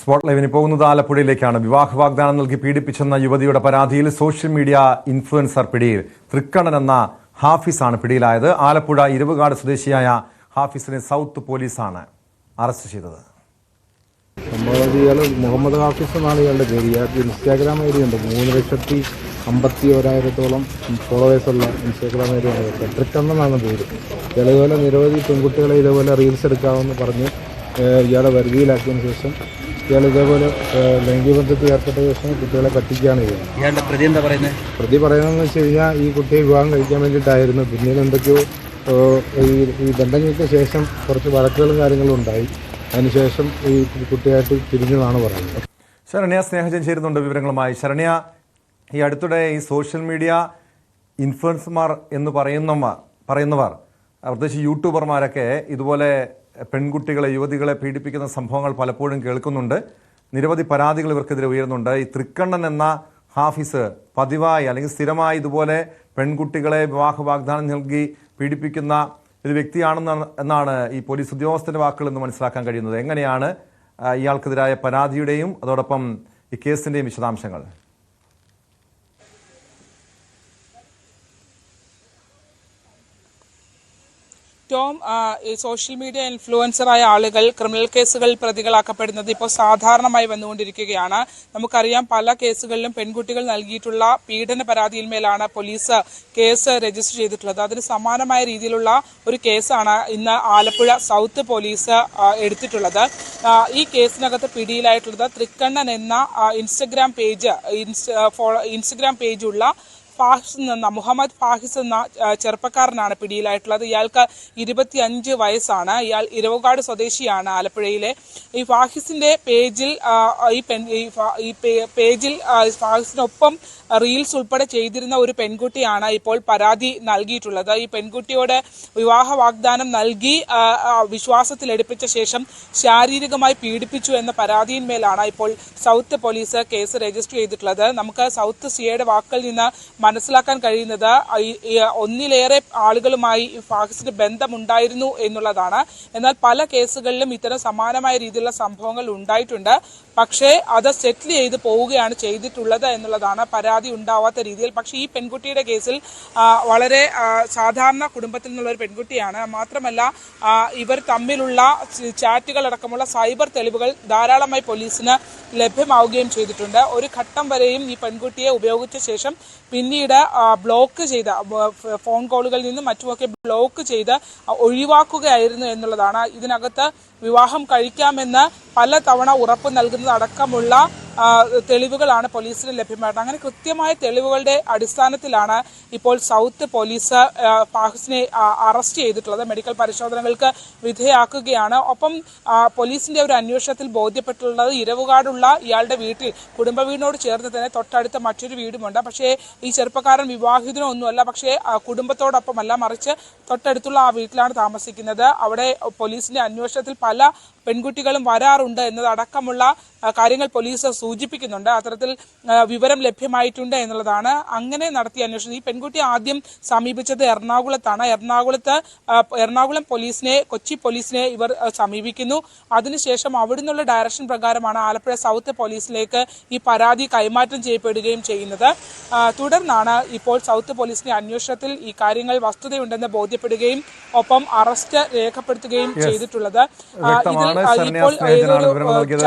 Spot ലൈവിന് പോകുന്നത് ആലപ്പുഴയിലേക്കാണ്. വിവാഹ വാഗ്ദാനം നൽകി പീഡിപ്പിച്ചെന്ന യുവതിയുടെ പരാതിയിൽ സോഷ്യൽ മീഡിയ ഇൻഫ്ലുവൻസർ പിടിയിൽ തൃക്കണ്ണൻ എന്ന ഹാഫിസാണ് പിടിയിലായത്. ആലപ്പുഴ ഇരുവുകാട് സ്വദേശിയായ ഹാഫിസിനെ സൗത്ത് പോലീസാണ് അറസ്റ്റ് ചെയ്തത്. മുഹമ്മദ് ഹാഫിസ് എന്നാണ് ഇയാളുടെ പേര്. ഇയാൾക്ക് ഇൻസ്റ്റാഗ്രാം ഐ ഡി ഉണ്ട്. മൂന്ന് ലക്ഷത്തി അമ്പത്തി ഒരായിരത്തോളം ഫോളോവേഴ്സുള്ള ഇൻസ്റ്റാഗ്രാം ഐ ഡി ഉണ്ട് പെട്രിക്കണ്ണെന്നാണ് പേര്. ഇതേപോലെ നിരവധി പെൺകുട്ടികളെ ഇതേപോലെ റീൽസ് എടുക്കാമെന്ന് പറഞ്ഞ് ഇയാളെ വരുതിയിലാക്കിയതിന് ശേഷം ഇയാൾ ഇതേപോലെ ലൈംഗിക ബന്ധത്തിൽ ഏർപ്പെട്ട ശേഷം കുട്ടികളെ പറ്റിക്കുകയാണ് ചെയ്യുന്നത്. ഇയാളുടെ പ്രതി എന്താ പറയുന്നത് പ്രതി പറയുന്നതെന്ന് വെച്ച് കഴിഞ്ഞാൽ ഈ കുട്ടിയെ വിവാഹം കഴിക്കാൻ വേണ്ടിയിട്ടായിരുന്നു. പിന്നീട് എന്തൊക്കെയോ ഈ ഈ ബന്ധങ്ങൾക്ക് ശേഷം കുറച്ച് വഴക്കുകളും കാര്യങ്ങളും ഉണ്ടായി. അതിനുശേഷം ഈ കുട്ടിയായിട്ട് തിരിഞ്ഞതാണ് പറയുന്നത്. ശരണ്യ സ്നേഹജൻ ചേരുന്നുണ്ട് വിവരങ്ങളുമായി. ശരണ്യ ഈ അടുത്തിടെ ഈ സോഷ്യൽ മീഡിയ ഇൻഫ്ലുവൻസർമാർ എന്ന് പറയുന്ന പറയുന്നവർ പ്രത്യേകിച്ച് യൂട്യൂബർമാരൊക്കെ ഇതുപോലെ പെൺകുട്ടികളെ യുവതികളെ പീഡിപ്പിക്കുന്ന സംഭവങ്ങൾ പലപ്പോഴും കേൾക്കുന്നുണ്ട്. നിരവധി പരാതികൾ ഇവർക്കെതിരെ ഉയരുന്നുണ്ട്. ഈ തൃക്കണ്ണൻ എന്ന ഹാഫിസ് പതിവായി അല്ലെങ്കിൽ സ്ഥിരമായി ഇതുപോലെ പെൺകുട്ടികളെ വിവാഹ വാഗ്ദാനം നൽകി പീഡിപ്പിക്കുന്ന ഒരു വ്യക്തിയാണെന്ന് എന്നാണ് ഈ പോലീസ് ഉദ്യോഗസ്ഥന്റെ വാക്കുകളിൽ നിന്ന് മനസ്സിലാക്കാൻ കഴിയുന്നത്. എങ്ങനെയാണ് ഇയാൾക്കെതിരായ പരാതിയുടെയും അതോടൊപ്പം ഈ കേസിന്റെയും വിശദാംശങ്ങൾ? ഈ സോഷ്യൽ മീഡിയ ഇൻഫ്ലുവൻസറായ ആളുകൾ ക്രിമിനൽ കേസുകൾ പ്രതികളാക്കപ്പെടുന്നത് ഇപ്പോൾ സാധാരണമായി വന്നുകൊണ്ടിരിക്കുകയാണ്. നമുക്കറിയാം പല കേസുകളിലും പെൺകുട്ടികൾ നൽകിയിട്ടുള്ള പീഡന പരാതിയിന്മേലാണ് പോലീസ് കേസ് രജിസ്റ്റർ ചെയ്തിട്ടുള്ളത്. അതിന് സമാനമായ രീതിയിലുള്ള ഒരു കേസാണ് ഇന്ന് ആലപ്പുഴ സൗത്ത് പോലീസ് എടുത്തിട്ടുള്ളത്. ഈ കേസിനകത്ത് പിടിയിലായിട്ടുള്ളത് തൃക്കണ്ണൻ എന്ന ഇൻസ്റ്റഗ്രാം പേജ് ഇൻസ്റ്റഗ്രാം പേജുള്ള ഫാഹിസ് എന്ന മുഹമ്മദ് ഫാഹിസ് എന്ന ചെറുപ്പക്കാരനാണ് പിടിയിലായിട്ടുള്ളത്. ഇയാൾക്ക് ഇരുപത്തിയഞ്ച് വയസ്സാണ്. ഇയാൾ ഇരവുകാട് സ്വദേശിയാണ് ആലപ്പുഴയിലെ. ഈ ഫാഹിസിന്റെ പേജിൽ ഈ പെൺ ഈ പേജിൽ ഫാഹിസിനൊപ്പം റീൽസ് ഉൾപ്പെടെ ചെയ്തിരുന്ന ഒരു പെൺകുട്ടിയാണ് ഇപ്പോൾ പരാതി നൽകിയിട്ടുള്ളത്. ഈ പെൺകുട്ടിയോട് വിവാഹ വാഗ്ദാനം നൽകി വിശ്വാസത്തിലെടുപ്പിച്ച ശേഷം ശാരീരികമായി പീഡിപ്പിച്ചു എന്ന പരാതിയിന്മേലാണ് ഇപ്പോൾ സൗത്ത് പോലീസ് കേസ് രജിസ്റ്റർ ചെയ്തിട്ടുള്ളത്. നമുക്ക് സൗത്ത് സിയുടെ വാക്കിൽ നിന്ന് മനസ്സിലാക്കാൻ കഴിയുന്നത് ഒന്നിലേറെ ആളുകളുമായി ഫാഹിസിന് ബന്ധമുണ്ടായിരുന്നു എന്നുള്ളതാണ്. എന്നാൽ പല കേസുകളിലും ഇത്തരം സമാനമായ രീതിയിലുള്ള സംഭവങ്ങൾ ഉണ്ടായിട്ടുണ്ട്. പക്ഷേ അത് സെറ്റിൽ ചെയ്ത് പോവുകയാണ് ചെയ്തിട്ടുള്ളത് എന്നുള്ളതാണ് പരാതി ഉണ്ടാവാത്ത രീതിയിൽ. പക്ഷേ ഈ പെൺകുട്ടിയുടെ കേസിൽ വളരെ സാധാരണ കുടുംബത്തിൽ നിന്നുള്ള ഒരു പെൺകുട്ടിയാണ്. മാത്രമല്ല ഇവർ തമ്മിലുള്ള ചാറ്റുകൾ അടക്കമുള്ള സൈബർ തെളിവുകൾ ധാരാളമായി പോലീസിന് ലഭ്യമാവുകയും ചെയ്തിട്ടുണ്ട്. ഒരു ഘട്ടം വരെയും ഈ പെൺകുട്ടിയെ ഉപയോഗിച്ച ശേഷം പിന്നീട് ബ്ലോക്ക് ചെയ്ത ഫോൺ കോളുകളിൽ നിന്നും മറ്റുമൊക്കെ ബ്ലോക്ക് ചെയ്ത് ഒഴിവാക്കുകയായിരുന്നു എന്നുള്ളതാണ്. ഇതിനകത്ത് വിവാഹം കഴിക്കാമെന്ന് പല തവണ ഉറപ്പ് നൽകുന്നത് അടക്കമുള്ള തെളിവുകളാണ് പോലീസിന് ലഭ്യമായിട്ട് അങ്ങനെ കൃത്യമായ തെളിവുകളുടെ അടിസ്ഥാനത്തിലാണ് ഇപ്പോൾ സൗത്ത് പോലീസ് ഫാഹിസിനെ അറസ്റ്റ് ചെയ്തിട്ടുള്ളത്. മെഡിക്കൽ പരിശോധനകൾക്ക് വിധേയാക്കുകയാണ് ഒപ്പം പോലീസിന്റെ ഒരു അന്വേഷണത്തിൽ ബോധ്യപ്പെട്ടുള്ളത് ഇരവുകാടുള്ള ഇയാളുടെ വീട്ടിൽ കുടുംബ വീടിനോട് ചേർന്ന് തന്നെ തൊട്ടടുത്ത മറ്റൊരു വീടുമുണ്ട്. പക്ഷേ ഈ ചെറുപ്പക്കാരൻ വിവാഹിതനോ ഒന്നുമല്ല പക്ഷേ കുടുംബത്തോടൊപ്പമല്ല. മറിച്ച് തൊട്ടടുത്തുള്ള ആ വീട്ടിലാണ് താമസിക്കുന്നത്. അവിടെ പോലീസിന്റെ അന്വേഷണത്തിൽ പല പെൺകുട്ടികളും വരാറുണ്ട് എന്നതടക്കമുള്ള കാര്യങ്ങൾ പോലീസ് സൂചിപ്പിക്കുന്നുണ്ട്. അത്തരത്തിൽ വിവരം ലഭ്യമായിട്ടുണ്ട് എന്നുള്ളതാണ് അങ്ങനെ നടത്തിയ അന്വേഷണം. ഈ പെൺകുട്ടി ആദ്യം സമീപിച്ചത് എറണാകുളത്താണ്. എറണാകുളത്ത് എറണാകുളം പോലീസിനെ കൊച്ചി പോലീസിനെ ഇവർ സമീപിക്കുന്നു. അതിനുശേഷം അവിടുന്നുള്ള ഡയറക്ഷൻ പ്രകാരമാണ് ആലപ്പുഴ സൗത്ത് പോലീസിലേക്ക് ഈ പരാതി കൈമാറ്റം ചെയ്യപ്പെടുകയും ചെയ്യുന്നത്. തുടർന്നാണ് ഇപ്പോൾ സൗത്ത് പോലീസിന്റെ അന്വേഷണത്തിൽ ഈ കാര്യങ്ങൾ വസ്തുതയുണ്ടെന്ന് ബോധ്യപ്പെടുകയും ഒപ്പം അറസ്റ്റ് രേഖപ്പെടുത്തുകയും ചെയ്തിട്ടുള്ളത്. ഇതിൽ വ്യക്തമാണ് ആ, ശരണ്യ ഇപ്പോൾ സ്നേഹജനാണ് വിവരങ്ങൾ നൽകിയത്